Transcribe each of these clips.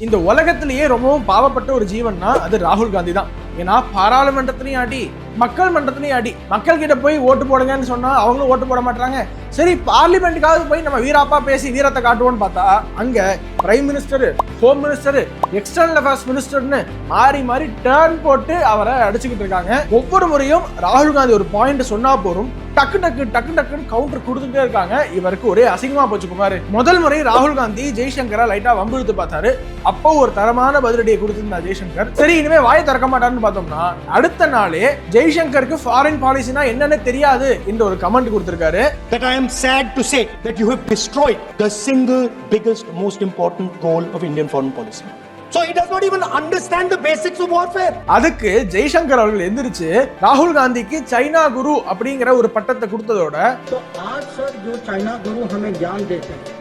இந்த உலகத்திலேயே ரொம்பவும் பாவப்பட்ட ஒரு ஜீவன்னா அது ராகுல் காந்தி தான். ஏன்னா பாராளுமன்றத்திலையும் ஆட்டி மக்கள் மன்றத்துலேயும் அடி. மக்கள் கிட்ட போய் ஓட்டு போடுங்கன்னு சொன்னால் அவங்களும் ஓட்டு போட மாட்டாங்க சரி பார்லிமெண்ட்டுக்காவது போய் நம்ம வீராப்பா பேசி வீரத்தை காட்டுவோம்னு பார்த்தா அங்கே prime minister home minister external affairs மினிஸ்டர்னு மாறி மாறி டேர்ன் போட்டு அவரை அடிச்சுக்கிட்டு இருக்காங்க. ஒவ்வொரு முறையும் ராகுல் காந்தி ஒரு பாயிண்ட் சொன்னா போதும். டக்கு டக்கு டக்கு டக்குன்னு கவுண்டர் கொடுத்துட்டே இருக்காங்க. இவருக்கு ஒரே அசிங்கமா போச்சு குமார் முதல் முறை ராகுல் காந்தி ஜெய்சங்கரை லைட்டா வம்பு இழுத்து பார்த்தாரு. அப்போ ஒரு தரமான பதிலடியை கொடுத்திருந்தா ஜெய்சங்கர். சரி இனிமே வாயை திறக்க மாட்டான்னு பார்த்தோம்னா அடுத்த நாளே ஜெய்சங்கருக்கு ஃபாரின் பாலிசினா என்னன்னு தெரியாது என்ற ஒரு கமெண்ட் கொடுத்திருக்காரு that I am sad to say that you have destroyed the single biggest, most important goal of Indian foreign policy. So he does not even understand the basics of warfare. அதுக்கு ஜெய்சங்கர் அவர்கள் எந்திரிச்சு ராகுல் காந்திக்கு China குரு அப்படிங்கிற ஒரு பட்டத்தை கொடுத்ததோட तो आज सर जो चाइना गुरु हमें ज्ञान देते हैं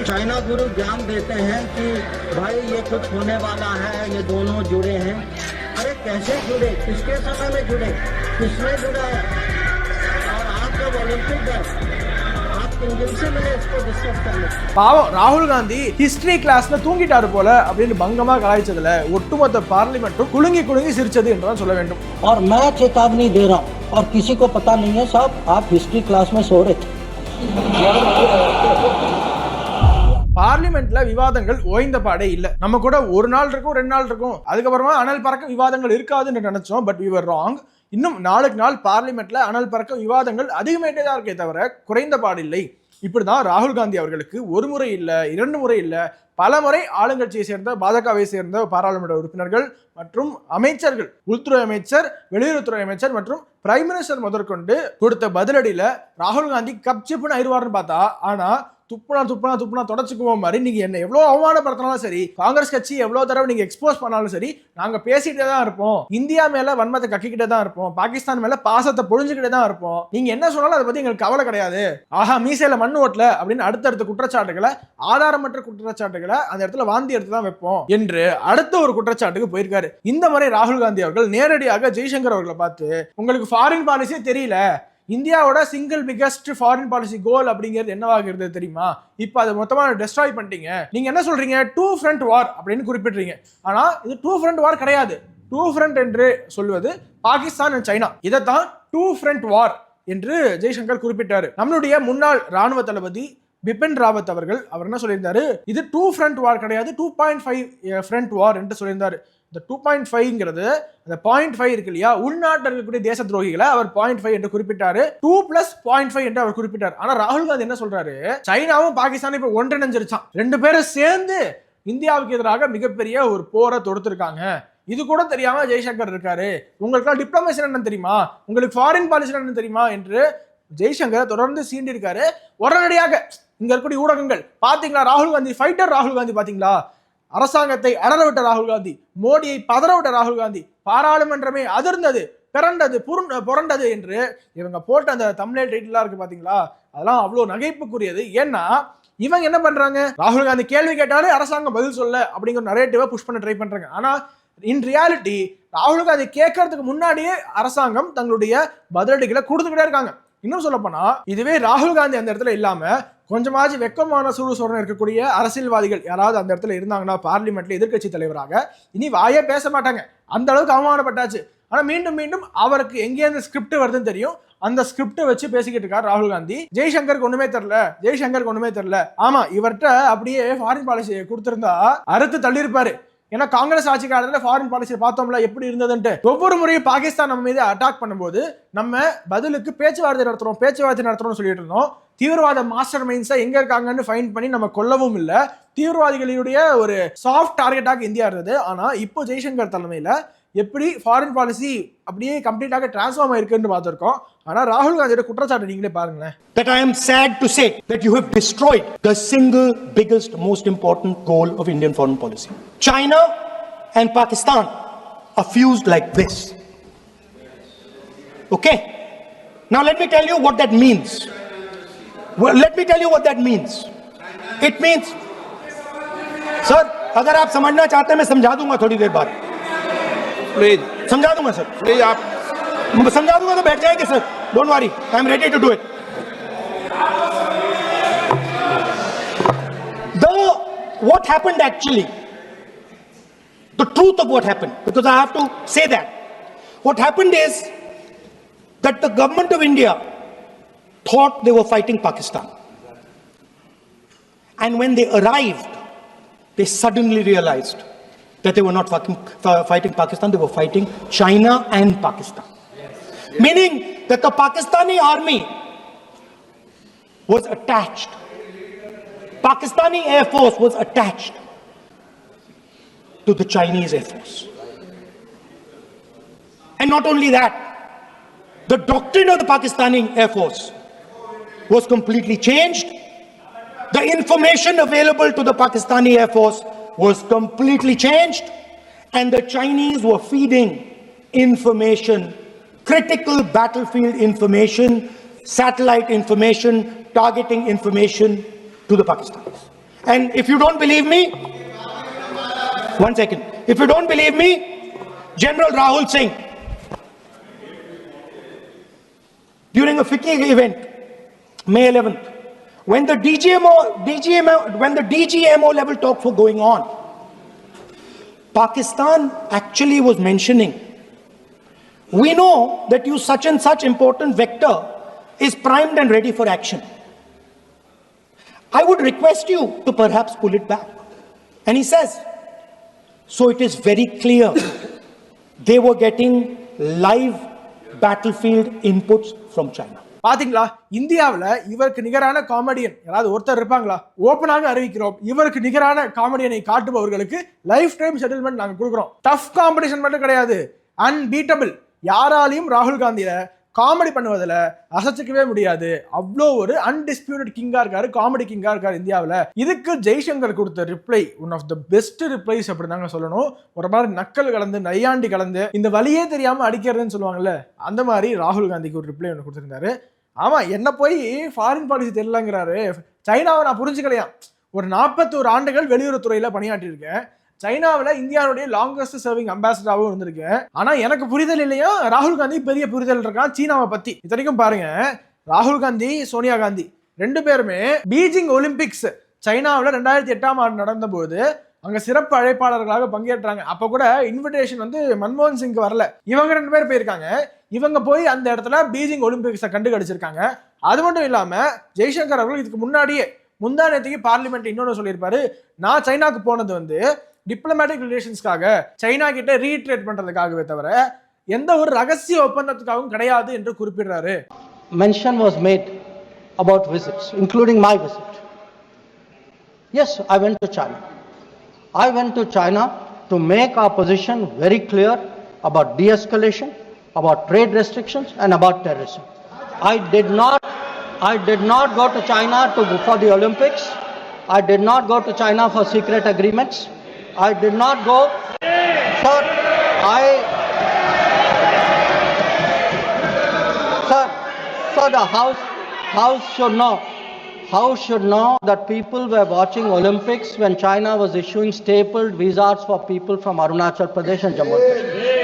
चाइना गुरु ज्ञान देते हैं कि भाई ये कुछ होने वाला है ये दोनों जुड़े हैं अरे कैसे जुड़े किसके समय में जुड़े किसने जुड़ाया और आप जब ओलंपिक गए आप किन दिन से मिले इसको डिस्कस करने பாவம் ராகுல் காந்தி ஹிஸ்டரி கிளாஸ்ல தூங்கிட்டாரு போல அப்படின்னு பங்கமா கலாய்ச்சதுல ஒட்டுமொத்த பார்லிமெண்ட்டும் குலுங்கி குலுங்கி சிரிச்சது என்றுதான் சொல்ல வேண்டும் और मैं चेतावनी दे रहा हूँ और किसी को पता नहीं है साहब आप हिस्ट्री क्लास में सो रहे थे பார்லிமெண்ட்ல விவாதங்கள் ஓய்ந்த பாடே இல்ல. நம்ம கூட ஒரு நாள் இருக்கும் ரெண்டு நாள் இருக்கும். அதுக்கப்புறமா அனல் பறக்க விவாதங்கள் இருக்காதுன்னு நினைச்சோம் பட் விவர் ராங் இன்னும் நாளுக்கு நாள் பார்லிமெண்ட்ல அனல் பறக்க விவாதங்கள் அதிகமாயிட்டே தான் இருக்கே தவிர குறைந்த பாடில்லை. இப்படிதான் ராகுல் காந்தி அவர்களுக்கு ஒரு முறை இல்ல இரண்டு முறை இல்ல பல முறை ஆளுங்கட்சியை சேர்ந்த பாஜகவை சேர்ந்த பாராளுமன்ற உறுப்பினர்கள் மற்றும் அமைச்சர்கள் உள்துறை அமைச்சர் வெளியுறவுத்துறை அமைச்சர் மற்றும் பிரைம் மினிஸ்டர் முதற்கொண்டு கொடுத்த பதிலடியில ராகுல் காந்தி கப் சிப்புன்னு ஆயிடுவார்னு பார்த்தா ஆனா துப்புனா துப்புனா துப்புனா தொடச்சுக்குவோம் மாதிரி நீங்க என்ன எவ்வளவு அவமானப்படுத்தினாலும் சரி காங்கிரஸ் கட்சி எவ்வளவு தடவை நீங்க எக்ஸ்போஸ் பண்ணாலும் சரி நாங்க பேசிக்கிட்டே தான் இருப்போம். இந்தியா மேல வன்மத்தை கக்கிக்கிட்டே தான் இருப்போம். பாகிஸ்தான் மேல பாசத்தை பொழிஞ்சுக்கிட்டே தான் இருப்போம். நீங்க என்ன சொன்னாலும் அதை பத்தி எங்களுக்கு கவலை கிடையாது. ஆஹா மீசையில மண் ஓட்டல அப்படின்னு அடுத்தடுத்த குற்றச்சாட்டுகளை ஆதாரமற்ற குற்றச்சாட்டுகளை அந்த இடத்துல வாந்தி எடுத்து தான் வைப்போம் என்று அடுத்த ஒரு குற்றச்சாட்டுக்கு போயிருக்காரு. இந்த முறை ராகுல் காந்தி அவர்கள் நேரடியாக ஜெய்சங்கர் அவர்களை பார்த்து உங்களுக்கு ஃபாரின் பாலிசியே தெரியல. இந்தியாவோட single biggest foreign policy goal அப்படிங்கிறது என்னவாக இருந்தது தெரியுமா? இப்போ அதை மொத்தமாக டெஸ்ட்ராய் பண்ணிட்டீங்க. நீங்கள் என்ன சொல்கிறீங்க டூ ஃப்ரண்ட் வார் அப்படின்னு குறிப்பிட்றீங்க. ஆனால் இது டூ ஃப்ரண்ட் வார் கிடையாது. டூ ஃப்ரண்ட் என்று சொல்வது பாகிஸ்தான் அண்ட் சைனா. இதைத்தான் டூ ஃப்ரண்ட் வார் என்று ஜெய்சங்கர் குறிப்பிட்டார். நம்மளுடைய முன்னாள் ராணுவ தளபதி பிபின் ராவத் அவர்கள் அவர் என்ன சொல்லியிருந்தாரு? இது டூ ஃப்ரண்ட் வார் கிடையாது. Two point five front war என்று சொல்லியிருந்தாரு. இந்த டூ பாயிண்ட் ஃபைவ்ங்கிறது அந்த பாயிண்ட் ஃபைவ் இருக்கு இல்லையா உள்நாட்டில் இருக்கக்கூடிய தேச துரோகிகளை அவர் பாயிண்ட் ஃபைவ் என்று குறிப்பிட்டாரு. டூ பிளஸ் பாயிண்ட் ஃபைவ் என்று அவர் குறிப்பிட்டார். ஆனால் ராகுல் காந்தி என்ன சொல்றாரு? சைனாவும் பாகிஸ்தானும் இப்போ ஒன்றிணைஞ்சிருச்சான் ரெண்டு பேரும் சேர்ந்து இந்தியாவுக்கு எதிராக மிகப்பெரிய ஒரு போரை தொடுத்திருக்காங்க. இது கூட தெரியாம ஜெய்சங்கர் இருக்காரு. உங்களுக்கு டிப்ளமேஷன் என்ன தெரியுமா? உங்களுக்கு ஃபாரின் பாலிசி என்ன தெரியுமா? என்று ஜெய்சங்கர் தொடர்ந்து சீண்டிருக்காரு. உடனடியாக இங்க இருக்கக்கூடிய ஊடகங்கள் பாத்தீங்களா? ராகுல் காந்தி ஃபைட்டர் ராகுல் காந்தி பாத்தீங்களா? அரசாங்கத்தை அடரவிட்ட ராகுல் காந்தி மோடியை பதறவிட்ட ராகுல் காந்தி பாராளுமன்றமே அதிர்ந்தது பிறண்டது புரண் புரண்டது என்று இவங்க போட்ட அந்த தமிழ் டைட்டிலாம் இருக்கு பாத்தீங்களா? அதெல்லாம் அவ்வளோ நகைப்புக்குரியது. ஏன்னா இவங்க என்ன பண்றாங்க? ராகுல் காந்தி கேள்வி கேட்டாலே அரசாங்கம் பதில் சொல்ல அப்படிங்கிற நரேட்டிவை புஷ் பண்ண ட்ரை பண்றாங்க. ஆனா இன் ரியாலிட்டி ராகுல் காந்தி கேட்கறதுக்கு முன்னாடியே அரசாங்கம் தங்களுடைய பதிலடிகளை கொடுத்துக்கிட்டே இருக்காங்க. இன்னும் சொல்ல போனா இதுவே ராகுல் காந்தி அந்த இடத்துல இல்லாம கொஞ்சமாச்சு வெக்கமான சூடு சொரணை இருக்கக்கூடிய அரசியல்வாதிகள் யாராவது அந்த இடத்துல இருந்தாங்கன்னா பார்லிமெண்ட்ல எதிர்க்கட்சி தலைவராக இனி வாயே பேச மாட்டாங்க. அந்த அளவுக்கு அவமானப்பட்டாச்சு. ஆனா மீண்டும் மீண்டும் அவருக்கு எங்கேருந்து ஸ்கிரிப்ட் வருதுன்னு தெரியும். அந்த ஸ்கிரிப்டை வச்சு பேசிக்கிட்டு இருக்கார் ராகுல் காந்தி. ஜெய்சங்கருக்கு ஒண்ணுமே தெரியல. ஜெய்சங்கருக்கு ஒண்ணுமே தெரியல. ஆமா இவர்கிட்ட அப்படியே ஃபாரின் பாலிசி கொடுத்திருந்தா அறுத்து தள்ளியிருப்பாரு. ஏன்னா காங்கிரஸ் ஆட்சி காலத்தில் ஃபாரின் பாலிசி பார்த்தோம்ல எப்படி இருந்ததுன்ட்டு. ஒவ்வொரு முறையும் பாகிஸ்தான் நம்ம மீது அட்டாக் பண்ணும்போது நம்ம பதிலுக்கு பேச்சுவார்த்தை நடத்துறோம் பேச்சுவார்த்தை நடத்துறோம்னு சொல்லிட்டு இருந்தோம். தீவிரவாத மாஸ்டர் மைண்ட்ஸை எங்க இருக்காங்கன்னு ஃபைன் பண்ணி நம்ம கொல்லவும் இல்லை. தீவிரவாதிகளுடைய ஒரு சாஃப்ட் டார்கெட்டாக இந்தியா இருந்தது. ஆனால் இப்போ ஜெய்சங்கர் தலைமையில் எப்படி ஃபாரின் பாலிசி அப்படியே கம்ப்ளீட்டாக டிரான்ஸ்ஃபார்ம் ஆயிருக்குன்னு பார்த்துருக்கோம் ஆனா ராகுல் காந்தியோட குற்றச்சாட்டு நீங்களே பாருங்களேன் That I am sad to say that you have destroyed the single biggest, most important goal of Indian foreign policy. China and Pakistan are fused like this. Okay? Now let me tell you what that means. Well, let me tell you what that means. It means, sir अगर आप समझना चाहते हैं मैं समझा दूंगा थोड़ी देर बाद प्लीज समझा दूंगा सर प्लीज आप समझा दूंगा तो बैठ जाएंगे sir don't worry I am ready to do it the what happened actually the truth of what happened, because I have to say that. What happened is that the government of India thought they were fighting Pakistan. And when they arrived, they suddenly realized that they were not fighting Pakistan, they were fighting China and Pakistan. Meaning that the Pakistani army was attached. Pakistani Air Force was attached to the Chinese Air Force. And not only that, the doctrine of the Pakistani Air Force was completely changed. The information available to the Pakistani Air Force was completely changed. And the Chinese were feeding information, critical battlefield information, satellite information, targeting information to the Pakistanis. And if you don't believe me, one second. If you don't believe me, General Rahul Singh, during a FICCI event, May 11th, when the DGMO, DGMO, when the DGMO level talks were going on, Pakistan actually was mentioning, we know that you such and such important vector is primed and ready for action. I would request you to perhaps pull it back. And he says, so it is very clear they were getting live battlefield inputs from China. பாத்தீங்களா? இந்தியாவில் இவருக்கு நிகரான comedian யாராவது ஒருத்தர் இருப்பாங்களா? ஓப்பனாக அறிவிக்கிறோம். இவருக்கு நிகரான காமெடியனை காட்டுபவர்களுக்கு லைஃப் டைம் செட்டில்மெண்ட் நாங்கள் கொடுக்குறோம். டஃப் காம்படிஷன் மட்டும் கிடையாது. அன்பீட்டபிள் யாராலையும் ராகுல் காந்தியில காமெடி பண்ணுவதில் அசைச்சிக்கவே முடியாது. அவ்வளோ ஒரு அன்டிஸ்பியூட்டட் கிங்காக இருக்காரு காமெடி கிங்காக இருக்காரு இந்தியாவில். இதுக்கு ஜெய்சங்கர் கொடுத்த reply one of the best replies அப்படி தாங்க சொல்லணும். ஒரு மாதிரி நக்கல் கலந்து நையாண்டி கலந்து இந்த வழியே தெரியாமல் அடிக்கிறதுன்னு சொல்லுவாங்கல்ல அந்த மாதிரி ராகுல் காந்திக்கு ஒரு ரிப்ளை ஒன்று கொடுத்துருந்தாரு. ஆமாம் என்ன போய் ஃபாரின் பாலிசி தெரியலங்கிறாரு. சைனாவை நான் புரிஞ்சுக்கலையாம் ஒரு நாற்பத்தோரு ஆண்டுகள் வெளியுறவுத்துறையில் பணியாற்றியிருக்கேன். சைனாவில் இந்தியாவுடைய லாங்கஸ்ட் சர்விங் அம்பாசிடராகவும் இருந்திருக்கேன். ஆனால் எனக்கு புரிதல் இல்லையா? ராகுல் காந்தி பெரிய புரிதல் இருக்கான் சீனாவை பற்றி இத்தனைக்கும் பாருங்க. ராகுல் காந்தி சோனியா காந்தி. ரெண்டு பேருமே பீஜிங் ஒலிம்பிக்ஸ். சைனாவில் ரெண்டாயிரத்தி எட்டாம் ஆண்டு நடந்தபோது அங்கே சிறப்பு அழைப்பாளர்களாக பங்கேற்றாங்க. அப்போ கூட இன்விடேஷன் வந்து மன்மோகன் சிங் வரல. இவங்க ரெண்டு பேர் போயிருக்காங்க. இவங்க போய் அந்த இடத்துல பீஜிங் ஒலிம்பிக்ஸை கண்டுகடிச்சிருக்காங்க. அது மட்டும் இல்லாமல் ஜெய்சங்கர் அவர்கள் இதுக்கு முன்னாடியே முந்தா நேற்றுக்கு பார்லிமெண்ட் இன்னொன்று சொல்லியிருப்பாரு. நான் சைனாக்கு போனது வந்து டிப்ளமேட்டிக் ரிலேஷன்ஸ்க்காக சைனா கிட்ட ரீட்ரேட் பண்ணுறதுக்காகவே தவிர எந்த ஒரு ரகசிய ஒப்பந்தத்துக்காகவும் கிடையாது என்று குறிப்பிடுறாரு. Mention was made about visits including my visit yes I went to China I went to China to make our position very clear about deescalation about trade restrictions, and about terrorism. I did not, I did not go to China to, for the Olympics. I did not go to China for secret agreements. I did not go. Sir, I Sir, so the House, House should know, House should know that people were watching Olympics when China was issuing stapled visas for people from Arunachal Pradesh and Jammu and Kashmir.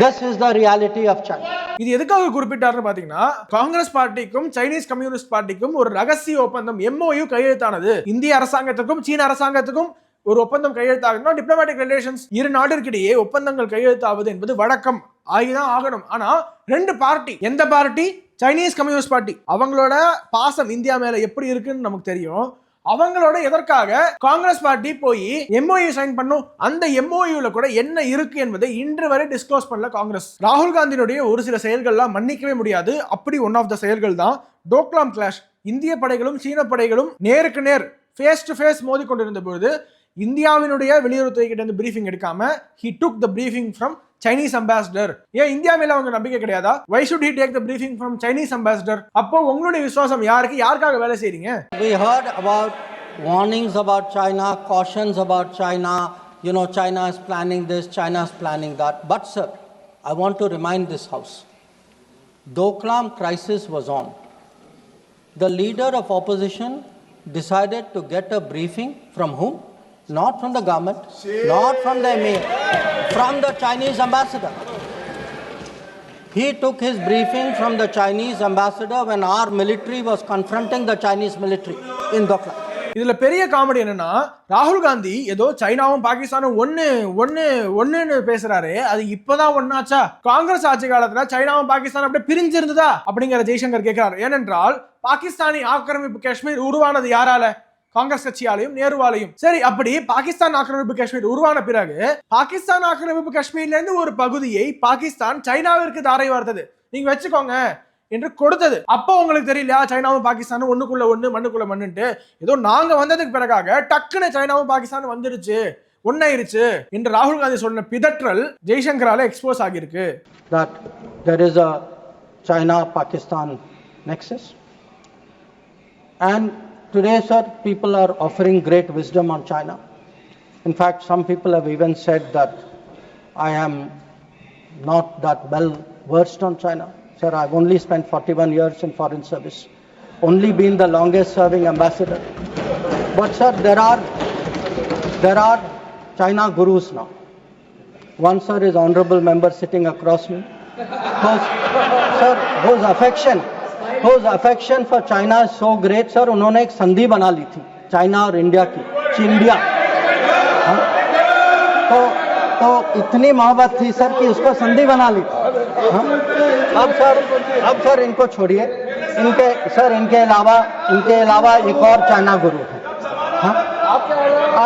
This is the reality of China இது எதுக்காக குறிப்பிட்டார்னு பாத்தீங்கன்னா Congress பார்ட்டிக்கும் Chinese communist பார்ட்டிக்கும் ஒரு ரகசிய ஒப்பந்தம் MoU கையெழுத்தானது. இந்திய அரசாங்கத்துக்கும் சீன அரசாங்கத்துக்கும் ஒரு ஒப்பந்தம் கையெழுத்தாகணும்னா டிப்ளமேட்டிக் ரிலேஷன்ஸ் இரு நாட்டிற்கிடையே ஒப்பந்தங்கள் கையெழுத்தாவது என்பது வழக்கம். ஆகிதான் ஆகணும். ஆனா ரெண்டு பார்ட்டி எந்த பார்ட்டி? Chinese communist party. அவங்களோட பாசம் இந்தியா மேல எப்படி இருக்குன்னு நமக்கு தெரியும். அவங்களோட எதற்காக காங்கிரஸ் பார்ட்டி போய் எம்ஓயு சைன் பண்ணும் அந்த எம்ஓயுல கூட என்ன இருக்கு என்பதை இன்று வரை டிஸ்க்ளோஸ் பண்ணல காங்கிரஸ். ராகுல் காந்தியினுடைய ஒரு சில செயல்கள்லாம் மன்னிக்கவே முடியாது. அப்படி ஒன் ஆஃப் த செயல்கள் தான். டோக்லாம் கிளாஷ் இந்திய படைகளும் சீன படைகளும் நேருக்கு நேர் ஃபேஸ் டு ஃபேஸ் மோதி கொண்டிருந்த பொழுது இந்தியாவினுடைய வெளியுறவுத்துறை கிட்ட இருந்து பிரீஃபிங் எடுக்காம he took the briefing from Chinese ambassador ஏன் இந்தியா மேல அவங்க நம்பிக்கை கிடையாதா why should he take the briefing from Chinese ambassador அப்போ உங்களுடைய விசுவாசம் யாருக்கு யாருக்காக வேலை செய்றீங்க We heard about warnings about China, cautions about China, you know, China is planning this, China is planning that. But, sir, I want to remind this House Doklam crisis was on. The leader of opposition decided to get a briefing from whom? Not from the government, not from the emir, from the Chinese ambassador. He took his briefing from the Chinese ambassador when our military was confronting the Chinese military in Dokla. இதுல பெரிய comedy என்னன்னா ராகுல் காந்தி ஏதோ சைனாவும் பாகிஸ்தானும் ஒண்ணு ஒண்ணு ஒண்ணுன்னு பேசுறாரு. அது இப்பதான் ஒன்னாச்சா காங்கிரஸ் ஆட்சி காலத்துல சைனாவும் பாகிஸ்தானும் அப்படியே பிரிஞ்சிருந்ததா? அப்படிங்கிற ஜெய்சங்கர் கேட்கிறார் ஏனென்றால் பாகிஸ்தானி ஆக்கிரமிப்பு காஷ்மீர் உருவானது யாரால? காங்கிரஸ் கட்சியாலையும் நேருவாலையும். சரி அப்படி பாகிஸ்தான் ஆக்கிரமிப்பு காஷ்மீர் உருவான பிறகு பாகிஸ்தான் ஆக்கிரமிப்பு காஷ்மீர்ல இருந்து ஒரு பகுதியை பாகிஸ்தான் சைனாவிற்கு தாரை வார்த்தது. நீங்க வச்சுக்கோங்க என்று கொடுத்தது. அப்போ உங்களுக்கு தெரியலையா சைனாவும் பாகிஸ்தானும் ஒண்ணுக்குள்ள ஒண்ணு மண்ணுக்குள்ள மண்ணுன்ட்டு? ஏதோ நாங்க வந்ததுக்கு பிறகாக டக்குன்னு சைனாவும் பாகிஸ்தானும் வந்துருச்சு ஒன்னாயிருச்சு என்று ராகுல் காந்தி சொன்ன பிதற்றல் ஜெய்சங்கரால எக்ஸ்போஸ் ஆகியிருக்கு. That there is a China Pakistan nexus. And today, sir, people are offering great wisdom on China. In fact, some people have even said that I am not that well versed on China. Sir, I've only spent 41 years in foreign service, only been the longest serving ambassador. But, sir, there are, there are China gurus now. One sir is honorable member sitting across me. Whose, sir, whose affection, whose affection for China is so great, sir, उन्होंने एक संधि बना ली थी China और India की चिंडिया हाँ? तो तो इतनी मोहब्बत थी सर कि उसको संधि बना ली थी। हाँ? अब सर अब सर इनको छोड़िए। इनके सर इनके अलावा इनके अलावा एक और चाइना गुरु है। हाँ?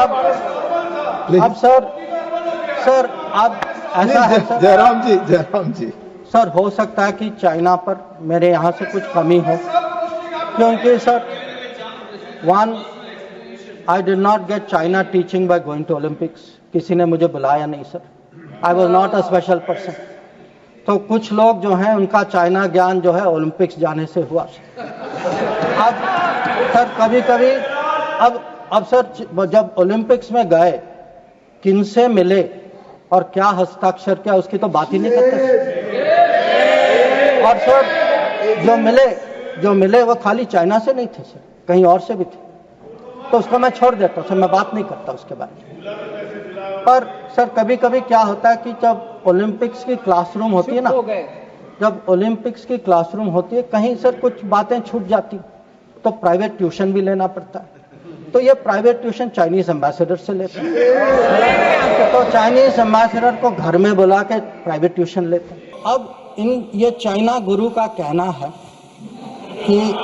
अब अब सर सर अब ऐसा है जयराम जी जयराम जी। सर, हो सकता है कि चाइना पर मेरे यहाँ से कुछ कमी हो। क्योंकि sir one I did not get China teaching by going to Olympics किसी ने मुझे बुलाया नहीं, sir. I was not a special person तो कुछ लोग जो हैं, उनका चाइना ज्ञान जो है ओलंपिक्स जाने से हुआ अब, सर कभी कभी अब अब सर, जब ओलंपिक्स में गए किनसे मिले और क्या हस्ताक्षर किया, उसकी तो बात ही नहीं करते। और सर जो मिले जो मिले वो खाली चाइना से नहीं थे सर। कहीं और से भी थे। तो उसको मैं छोड़ देता हूँ सर। मैं बात नहीं करता उसके बारे में। पर सर कभी कभी क्या होता है कि जब ओलंपिक्स की क्लासरूम होती है ना जब ओलंपिक्स की क्लासरूम होती है कहीं सर कुछ बातें छूट जाती तो प्राइवेट ट्यूशन भी लेना पड़ता है। तो ये प्राइवेट ट्यूशन चाइनीज़ एम्बेसडर से लेते हैं। तो चाइनीज़ एम्बेसडर को घर में बुला के प्राइवेट ट्यूशन लेते हैं। अब इन, ये चाइना गुरु का कहना है कि,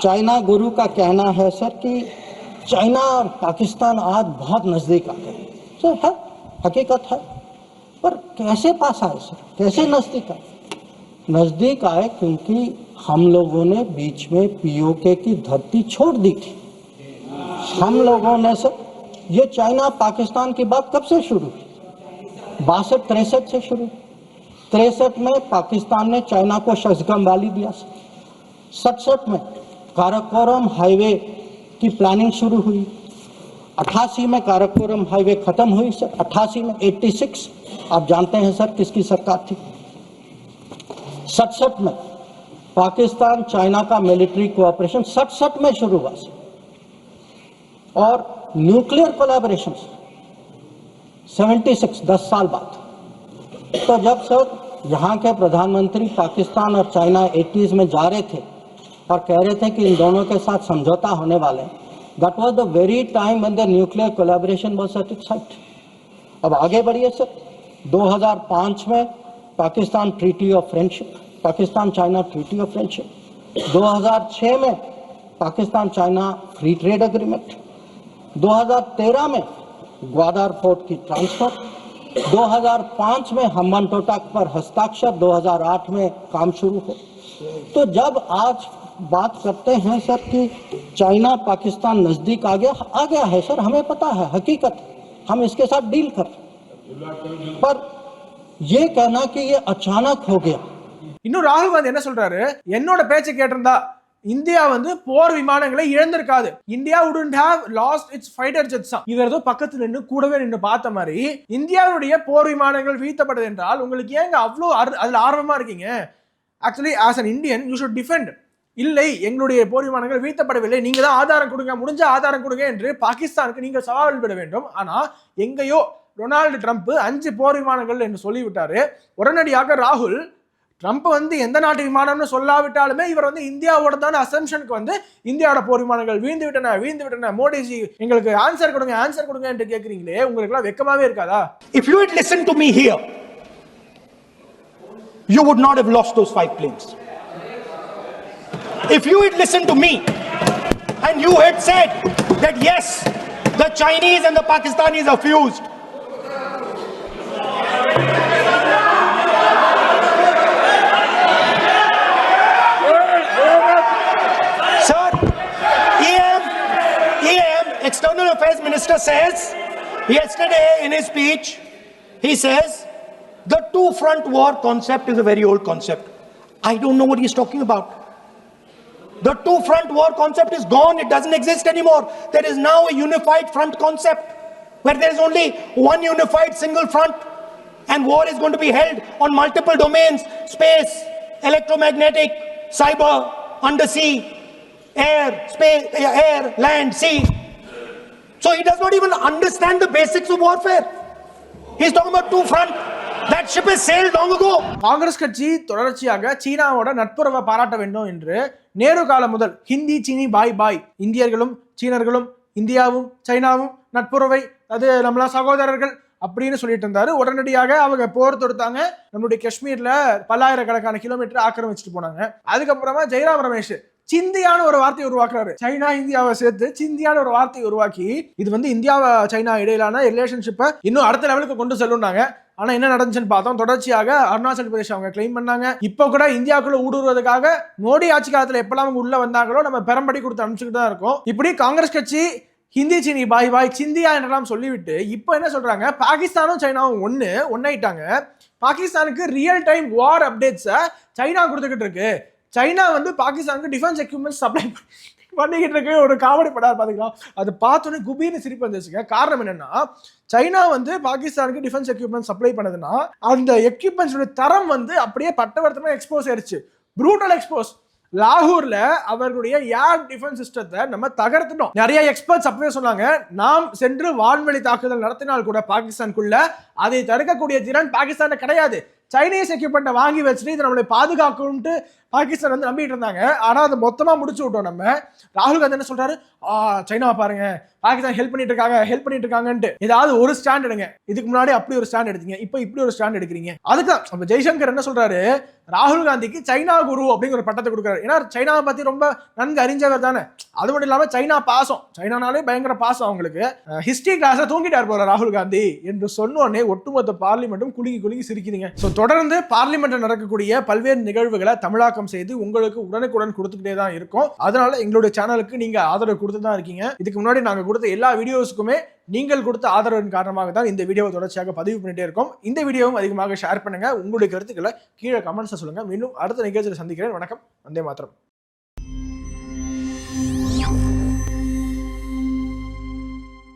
चाइना गुरु का कहना है सर कि चाइना और पाकिस्तान आज बहुत नज़दीक आ गए। सर है, हकीकत है। पर कैसे पास आए सर? कैसे नज़दीक आए? नज़दीक आए क्योंकि हम लोगों ने बीच में पीओके की धरती छोड़ दी थी। हम लोगों ने सर, ये चाइना पाकिस्तान की बात कब से शुरू हुई? बासठ, तिरसठ से शुरू तिरसठ में पाकिस्तान ने चाइना को शशगम वाली दिया। सड़सठ में काराकोरम हाईवे की प्लानिंग शुरू हुई। अट्ठासी में काराकोरम हाईवे खत्म हुई सर। अट्ठासी में 86 आप जानते हैं सर किसकी सरकार थी? सड़सठ में पाकिस्तान चाइना का मिलिट्री कोऑपरेशन सड़सठ में शुरू हुआ सर। और न्यूक्लियर कोलैबोरेशन 76 दस साल बाद। तो जब सर यहाँ के प्रधानमंत्री पाकिस्तान और चाइना 80s में जा रहे थे और कह रहे थे कि इन दोनों के साथ समझौता होने वाले that was the very time when the nuclear collaboration was at अब आगे बढ़िए सर। 2005 में Pakistan treaty of friendship Pakistan China treaty of friendship 2006 में Pakistan China free trade agreement 2013 में ग्वादार फोर्ट की ट्रांसफ़र 2005 में हम्बन टोटक पर हस्ताक्षर 2008 में काम शुरू हो तो जब आज बात करते हैं सर कि चाइना पाकिस्तान नजदीक आ गया आ गया है सर हमें पता है हकीकत है। हम इसके साथ डील कर रहे हैं। पर ये कहना कि ये अचानक हो गया இன்னும் ராகுல் காந்தி என்ன சொல்றாரு என்னோட பேச்சை கேட்டிருந்தா இந்தியா வந்து போர் விமானங்களை இழந்திருக்காது. இந்தியா உடன் have lost its fighter jets இவர் ஏதோ பக்கத்துல நின்று கூடவே நின்று பார்த்த மாதிரி இந்தியாவுடைய போர் விமானங்கள் வீழ்த்தப்பட்டது என்றால் உங்களுக்கு ஏங்க அவ்வளோ அதில் அதுல ஆர்வமா இருக்கீங்க? Actually as an Indian you should defend இல்லை எங்களுடைய போர் விமானங்கள் வீழ்த்தப்படவில்லை. நீங்க தான் ஆதாரம் கொடுங்க முடிஞ்ச ஆதாரம் கொடுங்க என்று பாகிஸ்தானுக்கு நீங்கள் சவால் விட வேண்டும். ஆனால் எங்கேயோ டொனால்டு ட்ரம்ப் அஞ்சு போர் விமானங்கள் என்று சொல்லிவிட்டாரு. உடனடியாக ராகுல் ட்ரம்ப் வந்து எந்த நாட்டு விமானம்னு சொல்லாவிட்டாலுமே இவர் வந்து இந்தியாவோட தான் அசம்ஷனுக்கு வந்து இந்தியாவோட போர் விமானங்கள் வீழ்ந்து விட்டன வீழ்ந்து விட்டன மோடிஜி எங்களுக்கு ஆன்சர் கொடுங்க ஆன்சர் கொடுங்க என்று கேட்குறீங்களே உங்களுக்கு எல்லாம் வெக்கமாவே இருக்காதா if you had listened to me here you would not have lost those five planes. If you had listened to me and you had said that yes, and Chinese and the Pakistanis External Affairs Minister says yesterday in his speech, he says the two front war concept is a very old concept. I don't know what he's talking about. The two front war concept is gone, it doesn't exist anymore. There is now a unified front concept where there is only one unified single front and war is going to be held on multiple domains space, electromagnetic, cyber, undersea, air, space, air, land, sea. So he does not even understand the basics of warfare. He's talking about two front. That ship has sailed long ago. Congress கட்சி தொடர்ச்சியாக சீனாவோட நட்புறவை பாராட்ட வேண்டும் என்று நேரு காலம் முதல் ஹிந்தி சீனி பாய் பாய் இந்தியர்களும் சீனர்களும் இந்தியாவும் சைனாவும் நட்புறவை அது நம்மளா சகோதரர்கள் அப்படின்னு சொல்லிட்டு இருந்தாரு உடனடியாக அவங்க போர் தொடுத்தாங்க நம்மளுடைய காஷ்மீர்ல பல்லாயிரக்கணக்கான கிலோமீட்டர் ஆக்கிரமிச்சிட்டு போனாங்க அதுக்கப்புறமா ஜெயராம் ரமேஷ் சிந்தியான ஒரு வார்த்தையை உருவாக்குறாரு. சைனா இந்தியாவை சேர்த்து சிந்தியான ஒரு வார்த்தையை உருவாக்கி இது வந்து இந்தியாவை சைனா இடையிலான ரிலேஷன்ஷிப்பை இன்னும் அடுத்த லெவலுக்கு கொண்டு செல்லுனாங்க ஆனா என்ன நடந்துச்சுன்னு பார்த்தோம். தொடர்ச்சியாக அருணாச்சல் பிரதேஷ் அவங்க கிளைம் பண்ணாங்க. இப்போ கூட இந்தியாவுக்குள்ள ஊடுருவதற்காக மோடி ஆட்சி காலத்துல எப்பெல்லாம் அவங்க உள்ள வந்தாங்களோ நம்ம பெரம்படி கொடுத்து அனுப்பிச்சுட்டு தான் இருக்கோம். இப்படி காங்கிரஸ் கட்சி ஹிந்தி சீனி பாய் பாய் சிந்தியா என்றெல்லாம் சொல்லிவிட்டு இப்போ என்ன சொல்றாங்க? பாகிஸ்தானும் சைனாவும் ஒன்று ஒன்னாயிட்டாங்க பாகிஸ்தானுக்கு ரியல் டைம் வார் அப்டேட்ஸை சைனா கொடுத்துக்கிட்டு இருக்கு. சைனா வந்து பாகிஸ்தானுக்கு டிஃபென்ஸ் எக்யூப்மெண்ட் சப்ளை பண்ணிக்கிட்டு இருக்க ஒரு காமெடி படம் பார்த்துக்கலாம் அது பார்த்தோன்னே குபீர்னு சிரிப்பு வந்துச்சுங்க. காரணம் என்னன்னா சைனா வந்து பாகிஸ்தானுக்கு டிஃபென்ஸ் எக்யூப்மெண்ட் சப்ளை பண்ணதுன்னா அந்த எக்யூப்மெண்ட்ஸோட தரம் வந்து அப்படியே பட்டவர்த்தமாக எக்ஸ்போஸ் ஆயிடுச்சு ப்ரூட்டல் எக்ஸ்போஸ் லாகூர்ல அவர்களுடைய ஏர் டிஃபென்ஸ் சிஸ்டத்தை நம்ம தகர்த்துட்டோம். நிறைய எக்ஸ்பர்ட்ஸ் அப்பவே சொன்னாங்க நாம் சென்று வான்வெளி தாக்குதல் நடத்தினால் கூட பாகிஸ்தானுக்குள்ள அதை தடுக்கக்கூடிய திறன் பாகிஸ்தான கிடையாது. சைனீஸ் எக்யூப்மெண்ட்டை வாங்கி வச்சுட்டு இது நம்மளை பாதுகாக்கும்ட்டு பாகிஸ்தான் வந்து நம்பிட்டு இருந்தாங்க. ஆனால் அதை மொத்தமாக முடிச்சு விட்டோம் நம்ம. ராகுல் காந்தி என்ன சொல்றாரு? சைனாவை பாருங்க. பாகிஸ்தான் ஹெல்ப் பண்ணிட்டு இருக்காங்க ஹெல்ப் பண்ணிட்டு இருக்காங்கன்ட்டு. ஏதாவது ஒரு ஸ்டாண்ட் எடுங்க. இதுக்கு முன்னாடி அப்படி ஒரு ஸ்டாண்ட் எடுத்தீங்க. இப்போ இப்படி ஒரு ஸ்டாண்ட் எடுக்கிறீங்க. அதுதான் நம்ம ஜெய்சங்கர் என்ன சொல்றாரு? ராகுல் காந்திக்கு சைனா குரு அப்படிங்கிற ஒரு பட்டத்தை கொடுக்குறாரு. ஏன்னா சைனாவை பத்தி ரொம்ப நன்கு அறிஞ்சவர் தானே. அது மட்டும் இல்லாமல் சைனா பாசம். சைனானாலே பயங்கர பாசம் அவங்களுக்கு. ஹிஸ்டரி கிளாஸை தூங்கிட்டார் போல ராகுல் காந்தி என்று சொன்னோடனே ஒட்டுமொத்த பார்லிமெண்ட்டும் குலுங்கி குலுங்கி சிரிக்குதுங்க. ஸோ தொடர்ந்து பார்லிமெண்ட்டில் நடக்கக்கூடிய பல்வேறு நிகழ்வுகளை தமிழாக்கம் செய்து உங்களுக்கு உடனுக்குடன் கொடுத்துக்கிட்டே தான் இருக்கும். அதனால எங்களுடைய சேனலுக்கு நீங்க ஆதரவு கொடுத்து தான் இருக்கீங்க. இதுக்கு முன்னாடி நாங்க கொடுத்த எல்லா வீடியோஸுக்குமே நீங்கள் கொடுத்த ஆதரவின் காரணமாக தான் இந்த வீடியோவை தொடர்ச்சியாக பதிவு பண்ணிட்டே இருக்கோம். இந்த வீடியோவும் அதிகமாக ஷேர் பண்ணுங்க. உங்களுடைய கருத்துக்களை கீழே கமெண்ட்ஸை சொல்லுங்க. மீண்டும் அடுத்த நிகழ்ச்சியில் சந்திக்கிறேன். வணக்கம். வந்தே மாத்திரம்